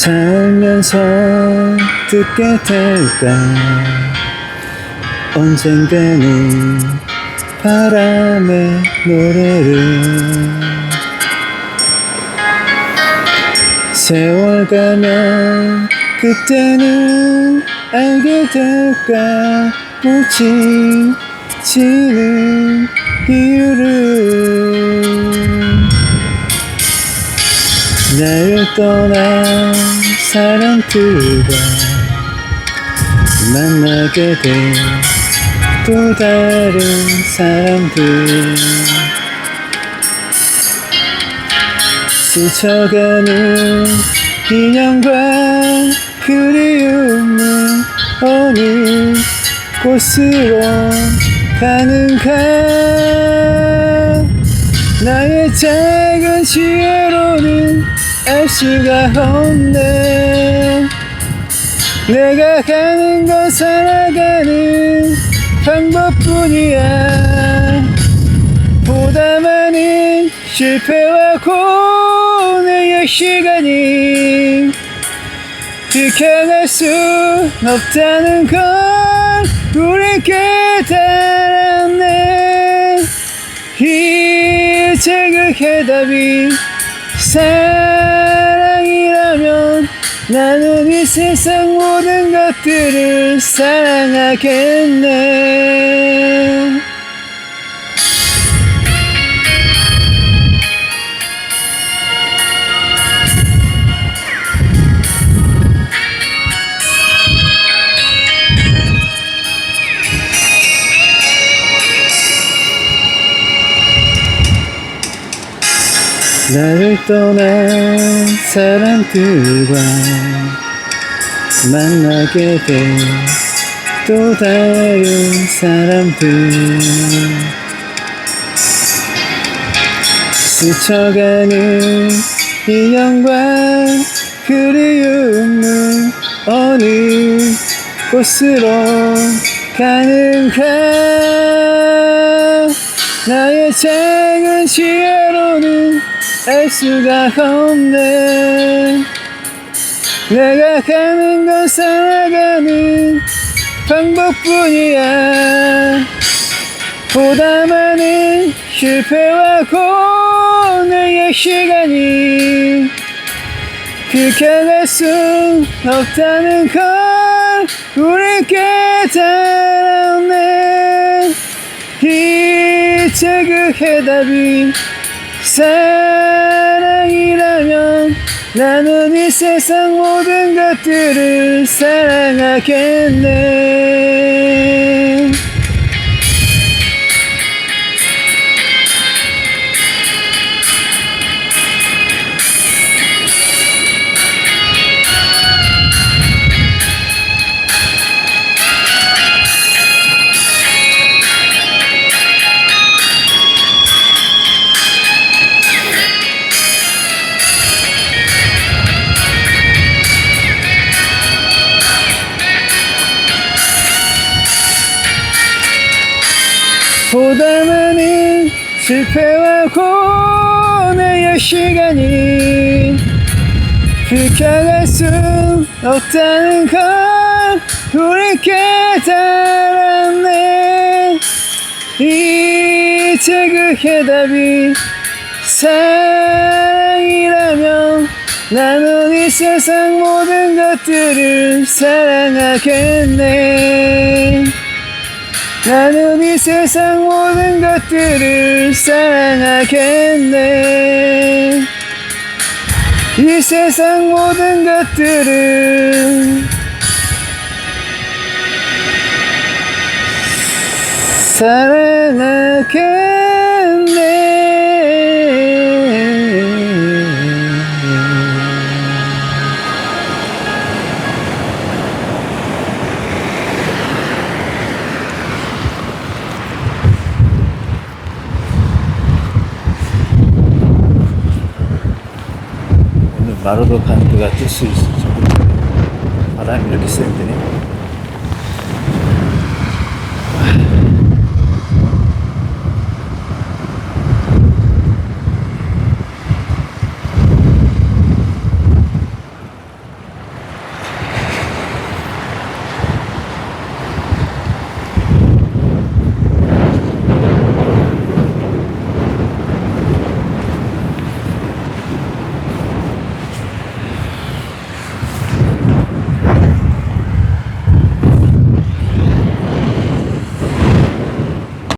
살면서 듣게 될까? 언젠가는 바람의 노래를 세월 가면 그때는 알게 될까? 꽃이 지는 이유를 나를 떠난 사람들과 만나게 된 또 다른 사람들 스쳐가는 인연과 그리움은 어느 곳으로 가는가? 나의 작은 지혜 수가 없네. 내가 가는 건 살아가는 방법뿐이야. 보다 많은 실패와 고뇌의 시간이 지켜낼 수 없다는 걸 우리 깨달았네. 이제 그 해답이 사랑이라면 나는 이 세상 모든 것들을 사랑하겠네 나를 떠난 사람들과 만나게 된 또 다른 사람들. 스쳐가는 인연과 그리움은 어느 곳으로 가는가 나의 작은 지혜로는 알 수가 없네. 내가 가는 건 살아가는 방법뿐이야. 보다 많은 실패와 고뇌의 시간이 비켜갈 수 없다는 걸 우리 깨달았네. 이제 그 해답이 사랑이라면 나는 이 세상 모든 것들을 사랑하겠네 보다 많은 실패와 고뇌의 시간이 비켜갈 수 없다는 걸 우리 깨달았네. 이제 그 해답이 사랑이라면 나는 이 세상 모든 것들을 사랑하겠네 나는 이 세상 모든 것들을 사랑하겠네. 이 세상 모든 것들을 사랑하겠네 오늘 마로도 가는 데가 뜰수 있을지 바람이 이렇게 센데